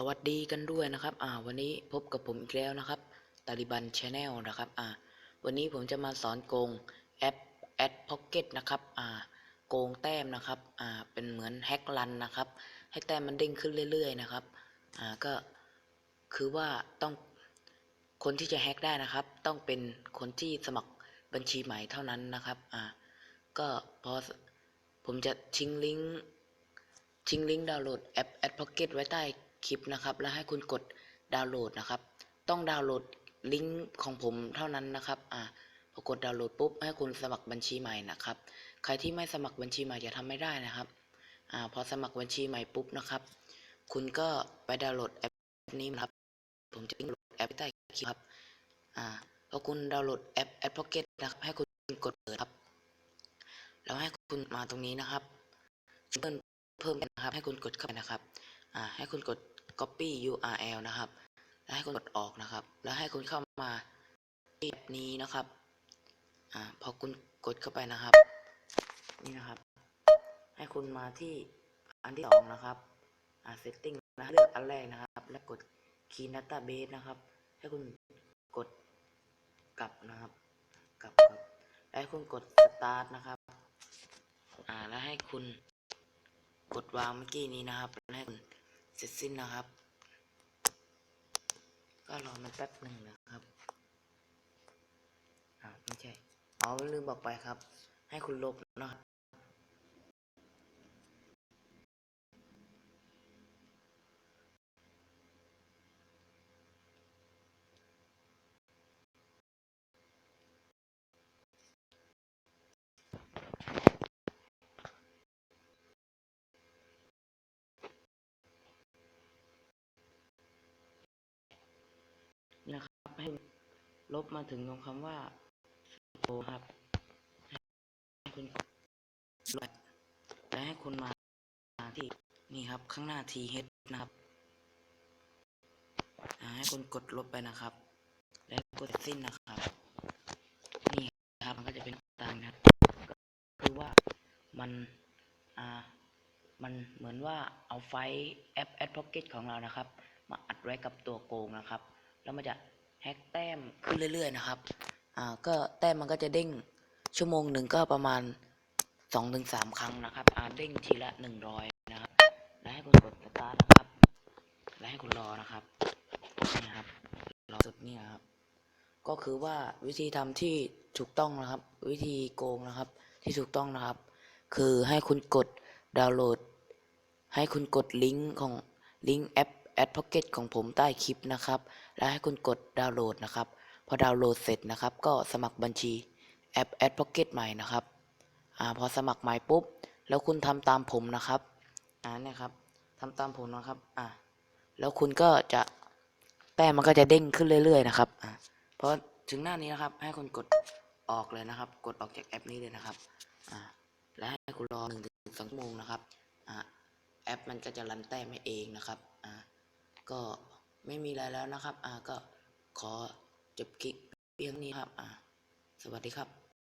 สวัสดีกันด้วยนะครับ อ่า วันนี้พบกับผมอีกแล้วนะครับตาลิบันชาแนลนะครับ อ่า วันนี้ผมจะมาสอนโกงแอปแอดพ็อกเก็ตนะครับ อ่า โกงแต้มนะครับ อ่า เป็นเหมือนแฮกรันนะครับ ให้แต้มมันเด้งขึ้นเรื่อยๆนะครับ อ่า ก็คือว่าต้องคนที่จะแฮกได้นะครับ ต้องเป็นคนที่สมัครบัญชีใหม่เท่านั้นนะครับ อ่า ก็พอผมจะทิ้งลิงก์ทิ้งลิงก์ดาวน์โหลดแอป AdPocket ไว้ใต้ คลิปนะครับ แล้วให้คุณกดดาวน์โหลดนะครับ ต้องดาวน์โหลดลิงก์ของผมเท่านั้นนะครับอ่าพอกดดาวน์โหลดปุ๊บให้คุณสมัครบัญชีใหม่นะครับ ใครที่ไม่สมัครบัญชีใหม่จะทำไม่ได้นะครับอ่าพอสมัครบัญชีใหม่ปุ๊บนะครับ คุณก็ไปดาวน์โหลดแอปนี้นะครับ ผมจะลิงก์โหลดแอปใต้คลิปครับอ่าพอคุณดาวน์โหลดแอป AdPocket นะครับให้คุณกดเปิดครับ แล้วให้คุณมาตรงนี้นะครับเพิ่มเพิ่มนะครับ ให้คุณกดเข้าไปนะครับ อ่า ให้คุณกด copy URL นะครับ แล้วให้คุณกดออกนะครับ แล้วให้คุณเข้ามาที่แอปนี้นะครับอ่าพอคุณกดเข้าไปนะครับ นี่นะครับ ให้คุณมาที่อันที่สองนะครับอ่า setting นะเลือกอันแรกนะครับ แล้วกด key database นะครับ ให้คุณกดกลับนะครับกลับครับแล้วให้คุณกด start นะครับอ่าแล้วให้คุณกดวางเมื่อกี้นี้นะครับแล้วให้คุณ เสร็จสิ้นนะครับ ก็รอมันแป๊บหนึ่งนะครับอ่าไม่ใช่อ๋อลืมบอกไปครับ ให้คุณลบนะครับ ให้ลบมาถึงตรงคำว่าโอครับให้คุณลบและให้คุณมาที่นี่ครับข้างหน้า th นะครับให้คุณกดลบไปนะครับ และกดสิ้นนะครับ นี่ครับมันก็จะเป็นต่ามนะครับก็คือว่ามันอ่ามันเหมือนว่าเอาไฟล์แอป AdPocket ของเรานะครับ มาอัดไว้กับตัวโกงนะครับ แล้วมันจะ แฮกแต้มขึ้นเรื่อยๆนะครับ อ่า ก็แต้มมันก็จะเด้งชั่วโมงหนึ่งก็ประมาณสองถึงสามครั้งนะครับ อ่า เด้งทีละหนึ่งร้อยนะครับ แล้วให้คุณกดสตาร์ทนะครับ แล้วให้คุณรอนะครับ นี่ครับ รอสุดนี่ครับ ก็คือว่าวิธีทำที่ถูกต้องนะครับ วิธีโกงนะครับ ที่ถูกต้องนะครับ คือให้คุณกดดาวน์โหลด ให้คุณกดลิงก์ของลิงก์แอป AdPocket ของผมใต้คลิปนะครับ แล้วให้คุณกดดาวน์โหลดนะครับ พอดาวน์โหลดเสร็จนะครับ ก็สมัครบัญชีแอป AdPocket ใหม่นะครับอ่าพอสมัครใหม่ปุ๊บ แล้วคุณทำตามผมนะครับอ่าเนี่ยครับทำตามผมนะครับอ่าแล้วคุณก็จะแต้มมันก็จะเด้งขึ้นเรื่อย ๆ นะครับอ่าเพอถึงหน้านี้นะครับ ให้คุณกดออกเลยนะครับ กดออกจากแอปนี้เลยนะครับอ่าและให้คุณรอหนึ่งถึงสองชั่วโมงนะครับอ่าแอปมันก็จะรันแต้มให้เองนะครับ ก็ไม่มีอะไรแล้วนะครับ อ่าก็ขอจบคลิปเพียงนี้ครับ อ่าสวัสดีครับ